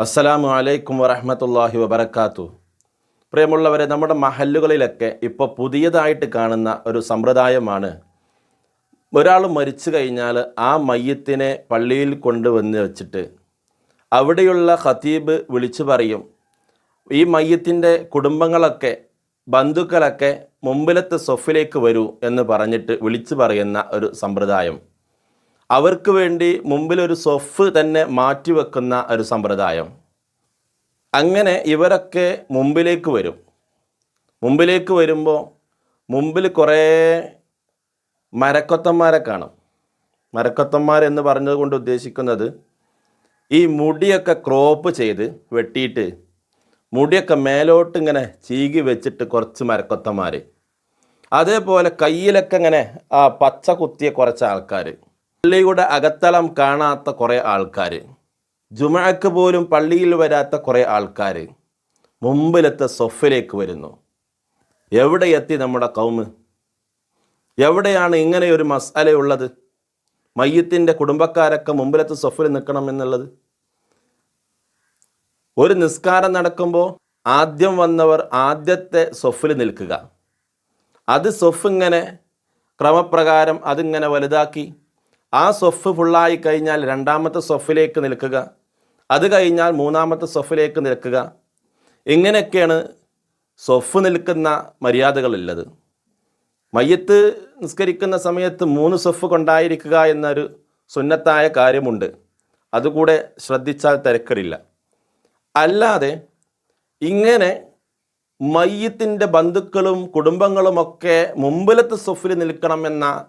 അസ്സലാമു അലൈക്കും വറഹമത്തല്ലാഹി വബർക്കാത്തു പ്രിയമുള്ളവരെ നമ്മുടെ മഹല്ലുകളിലൊക്കെ ഇപ്പോൾ പുതിയതായിട്ട് കാണുന്ന ഒരു സമ്പ്രദായമാണ് ഒരാൾ മരിച്ചു കഴിഞ്ഞാൽ ആ മയ്യത്തിനെ പള്ളിയിൽ കൊണ്ടുവന്ന് വെച്ചിട്ട് അവിടെയുള്ള ഖതീബ് വിളിച്ചു പറയും ഈ മയ്യത്തിന്റെ കുടുംബങ്ങളൊക്കെ ബന്ധുക്കളൊക്കെ മുമ്പിലത്തെ സൊഫിലേക്ക് വരൂ എന്ന് പറഞ്ഞിട്ട് വിളിച്ചു പറയുന്ന ഒരു സമ്പ്രദായം. അവർക്ക് വേണ്ടി മുമ്പിലൊരു സൊഫ് തന്നെ മാറ്റിവെക്കുന്ന ഒരു സമ്പ്രദായം. അങ്ങനെ ഇവരൊക്കെ മുമ്പിലേക്ക് വരും. മുമ്പിലേക്ക് വരുമ്പോൾ മുമ്പിൽ കുറേ മരക്കൊത്തന്മാരെ കാണും. മരക്കൊത്തന്മാരെന്ന് പറഞ്ഞതുകൊണ്ട് ഉദ്ദേശിക്കുന്നത് ഈ മുടിയൊക്കെ ക്രോപ്പ് ചെയ്ത് വെട്ടിയിട്ട് മുടിയൊക്കെ മേലോട്ട് ഇങ്ങനെ ചീകി വെച്ചിട്ട് കുറച്ച് മരക്കൊത്തന്മാർ അതേപോലെ കയ്യിലൊക്കെ ഇങ്ങനെ ആ പച്ച കുത്തിയ കുറച്ച് ആൾക്കാർ പള്ളിയുടെ അകത്തളം കാണാത്ത കുറേ ആൾക്കാർ ജുമഴക്ക് പോലും പള്ളിയിൽ വരാത്ത കുറേ ആൾക്കാർ മുമ്പിലത്തെ സൊഫിലേക്ക് വരുന്നു. എവിടെ എത്തി നമ്മുടെ കൗമ് എവിടെയാണ് ഇങ്ങനെ ഒരു മസാലയുള്ളത് മയ്യത്തിന്റെ കുടുംബക്കാരൊക്കെ മുമ്പിലത്തെ സൊഫിൽ നിൽക്കണം എന്നുള്ളത്? ഒരു നിസ്കാരം നടക്കുമ്പോൾ ആദ്യം വന്നവർ ആദ്യത്തെ സൊഫിൽ നിൽക്കുക. അത് സൊഫ് ഇങ്ങനെ ക്രമപ്രകാരം അതിങ്ങനെ വലുതാക്കി ആ സൊഫ് ഫുള്ളായി കഴിഞ്ഞാൽ രണ്ടാമത്തെ സൊഫിലേക്ക് നിൽക്കുക. അത് കഴിഞ്ഞാൽ മൂന്നാമത്തെ സൊഫിലേക്ക് നിൽക്കുക. ഇങ്ങനെയൊക്കെയാണ് സൊഫ് നിൽക്കുന്ന മര്യാദകളുള്ളത് മയ്യത്ത് നിസ്കരിക്കുന്ന സമയത്ത് മൂന്ന് സൊഫ് കൊണ്ടായിരിക്കുക എന്നൊരു സുന്നത്തായ കാര്യമുണ്ട്. അതുകൂടെ ശ്രദ്ധിച്ചാൽ തിരക്കടില്ല. അല്ലാതെ ഇങ്ങനെ മയ്യത്തിന്റെ ബന്ധുക്കളും കുടുംബങ്ങളുമൊക്കെ മുമ്പിലത്തെ സൊഫിൽ നിൽക്കണമെന്ന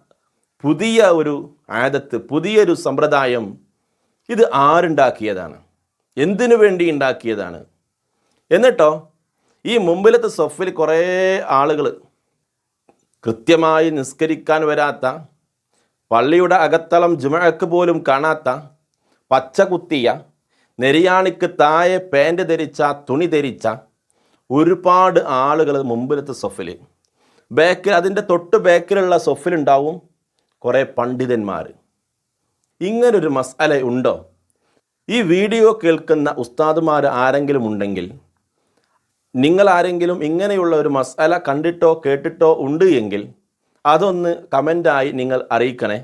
പുതിയ ഒരു ആദത്ത് പുതിയൊരു സമ്പ്രദായം ഇത് ആരുണ്ടാക്കിയതാണ്? എന്തിനു വേണ്ടി ഉണ്ടാക്കിയതാണ്? എന്നിട്ടോ ഈ മുമ്പിലത്തെ സൊഫിൽ കുറേ ആളുകൾ കൃത്യമായി നിസ്കരിക്കാൻ വരാത്ത പള്ളിയുടെ അകത്തളം ജുമഴക്ക് പോലും കാണാത്ത പച്ച കുത്തിയ നെരിയാണിക്ക് താഴെ പാന്റ് ധരിച്ച തുണി ധരിച്ച ഒരുപാട് ആളുകൾ മുമ്പിലത്തെ സൊഫിൽ. ബാക്കിൽ അതിന്റെ തൊട്ട് ബാക്കിലുള്ള സൊഫിലുണ്ടാവും കുറേ പണ്ഡിതന്മാർ. ഇങ്ങനൊരു മസാല ഉണ്ടോ? ഈ വീഡിയോ കേൾക്കുന്ന ഉസ്താദുമാർ ആരെങ്കിലും ഉണ്ടെങ്കിൽ നിങ്ങൾ ആരെങ്കിലും ഇങ്ങനെയുള്ള ഒരു മസാല കണ്ടിട്ടോ കേട്ടിട്ടോ ഉണ്ട് എങ്കിൽ അതൊന്ന് കമന്റായി നിങ്ങൾ അറിയിക്കണേ.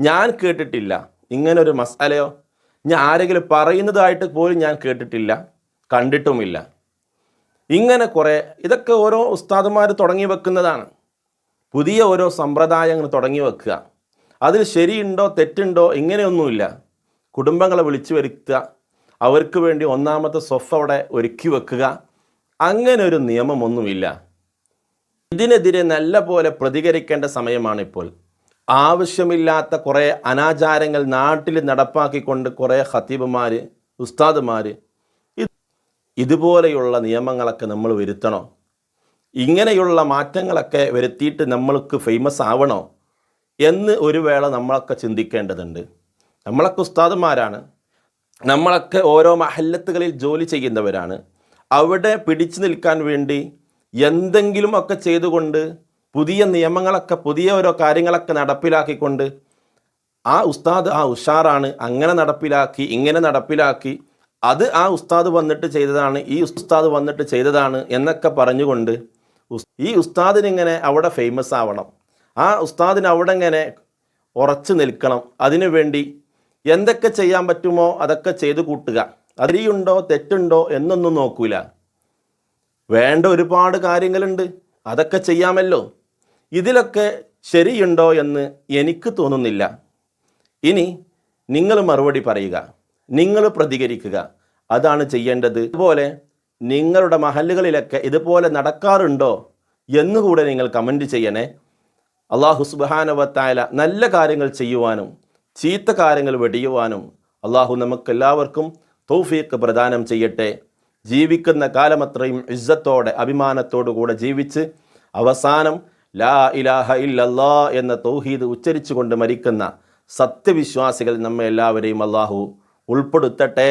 ഞാൻ കേട്ടിട്ടില്ല. ഇങ്ങനൊരു മസാലയോ ഞാൻ ആരെങ്കിലും പറയുന്നതായിട്ട് പോലും ഞാൻ കേട്ടിട്ടില്ല. കണ്ടിട്ടുമില്ല. ഇങ്ങനെ കുറേ ഇതൊക്കെ ഓരോ ഉസ്താദുമാർ തുടങ്ങി വെക്കുന്നതാണ്. പുതിയ ഓരോ സമ്പ്രദായങ്ങൾ തുടങ്ങി വെക്കുക. അതിൽ ശരിയുണ്ടോ തെറ്റുണ്ടോ ഇങ്ങനെയൊന്നുമില്ല. കുടുംബങ്ങളെ വിളിച്ചു വരുത്തുക. അവർക്ക് വേണ്ടി ഒന്നാമത്തെ സൊഫ അവിടെ ഒരുക്കി വെക്കുക. അങ്ങനെ ഒരു നിയമമൊന്നുമില്ല. ഇതിനെതിരെ നല്ല പോലെ പ്രതികരിക്കേണ്ട സമയമാണിപ്പോൾ. ആവശ്യമില്ലാത്ത കുറേ അനാചാരങ്ങൾ നാട്ടിൽ നടപ്പാക്കിക്കൊണ്ട് കുറേ ഹത്തീബുമാർ ഉസ്താദുമാർ ഇതുപോലെയുള്ള നിയമങ്ങളൊക്കെ നമ്മൾ വരുത്തണോ. ഇങ്ങനെയുള്ള മാറ്റങ്ങളൊക്കെ വരുത്തിയിട്ട് നമ്മൾക്ക് ഫേമസ് ആവണോ എന്ന് ഒരു വേള നമ്മളൊക്കെ ചിന്തിക്കേണ്ടതുണ്ട്. നമ്മളൊക്കെ ഉസ്താദന്മാരാണ് നമ്മളൊക്കെ ഓരോ മഹല്ലത്തുകളിൽ ജോലി ചെയ്യുന്നവരാണ്. അവിടെ പിടിച്ചു നിൽക്കാൻ വേണ്ടി എന്തെങ്കിലും ഒക്കെ ചെയ്തുകൊണ്ട് പുതിയ നിയമങ്ങളൊക്കെ പുതിയ ഓരോ കാര്യങ്ങളൊക്കെ നടപ്പിലാക്കിക്കൊണ്ട് ആ ഉസ്താദ് ആ ഉഷാറാണ് അങ്ങനെ നടപ്പിലാക്കി ഇങ്ങനെ നടപ്പിലാക്കി അത് ആ ഉസ്താദ് വന്നിട്ട് ചെയ്തതാണ് ഈ ഉസ്താദ് വന്നിട്ട് ചെയ്തതാണ് എന്നൊക്കെ പറഞ്ഞുകൊണ്ട് ഈ ഉസ്താദിനിങ്ങനെ അവിടെ ഫേമസ് ആവണം. ആ ഉസ്താദിന് അവിടെ ഇങ്ങനെ ഉറച്ചു നിൽക്കണം. അതിനു വേണ്ടി എന്തൊക്കെ ചെയ്യാൻ പറ്റുമോ അതൊക്കെ ചെയ്തു കൂട്ടുക. അതിരിയുണ്ടോ തെറ്റുണ്ടോ എന്നൊന്നും നോക്കൂല. വേണ്ട ഒരുപാട് കാര്യങ്ങളുണ്ട്. അതൊക്കെ ചെയ്യാമല്ലോ. ഇതിലൊക്കെ ശരിയുണ്ടോ എന്ന് എനിക്ക് തോന്നുന്നില്ല. ഇനി നിങ്ങൾ മറുപടി പറയുക. നിങ്ങൾ പ്രതികരിക്കുക. അതാണ് ചെയ്യേണ്ടത്. അതുപോലെ നിങ്ങളുടെ മഹല്ലുകളിലൊക്കെ ഇതുപോലെ നടക്കാറുണ്ടോ എന്നുകൂടെ നിങ്ങൾ കമന്റ് ചെയ്യണേ. അള്ളാഹു സുബാനവത്തായ നല്ല കാര്യങ്ങൾ ചെയ്യുവാനും ചീത്ത കാര്യങ്ങൾ വെടിയുവാനും അള്ളാഹു നമുക്കെല്ലാവർക്കും തൗഫീക്ക് പ്രദാനം ചെയ്യട്ടെ. ജീവിക്കുന്ന കാലമത്രയും ഇസ്സത്തോടെ അഭിമാനത്തോടു കൂടെ ജീവിച്ച് അവസാനം ലാ ഇലാഹ ഇല്ലല്ലാ എന്ന തൗഹീദ് ഉച്ചരിച്ചുകൊണ്ട് മരിക്കുന്ന സത്യവിശ്വാസികൾ നമ്മെ എല്ലാവരെയും അള്ളാഹു ഉൾപ്പെടുത്തട്ടെ.